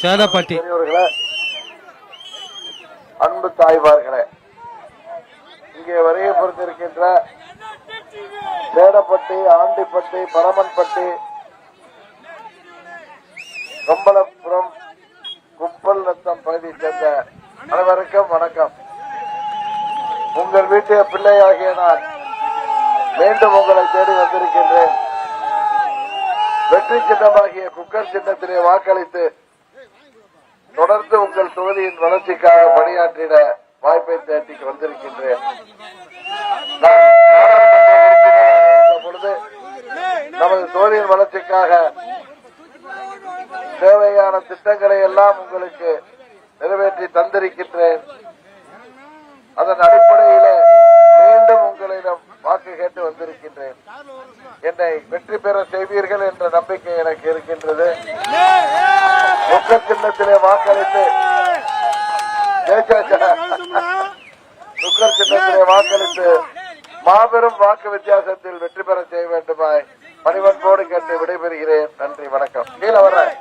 சேதப்பட்டி அன்பு தாய்மார்களே இங்கே வருகை பொறுத்திருக்கின்ற சேடப்பட்டி ஆண்டிப்பட்டி பரமன்பட்டி கம்பளபுரம் குப்பல் நத்தம் பகுதியைச் சேர்ந்த அனைவருக்கும் வணக்கம். உங்கள் வீட்டு பிள்ளையாகிய நான் மீண்டும் உங்களை தேடி வந்திருக்கின்றேன். வெற்றி சின்னமாகிய குக்கர் சின்னத்திலே வாக்களித்து தொடர்ந்து உங்கள் தொகுதியின் வளர்ச்சிக்காக பணியாற்றிட வாய்ப்பை தேட்டி வந்திருக்கின்றேன் நான் பொழுது நமது தொகுதியின் வளர்ச்சிக்காக தேவையான திட்டங்களை எல்லாம் உங்களுக்கு நிறைவேற்றி தந்திருக்கின்றேன். அதன் அடிப்படையில மீண்டும் உங்களிடம் வாக்கு கேட்டு வந்திருக்கின்றேன் என்னை வெற்றி பெற செய்வீர்கள் என்ற நம்பிக்கை எனக்கு இருக்கின்றது. ஒக்க சின்னத்திலே வாக்களித்து சுக்கர் சின்னத்திலே வாக்களித்து மாபெரும் வாக்கு வித்தியாசத்தில் வெற்றி பெற செய்ய வேண்டுமாய் பணிவன்போடு கேட்டு விடைபெறுகிறேன். நன்றி வணக்கம். கீழே வர்றேன்.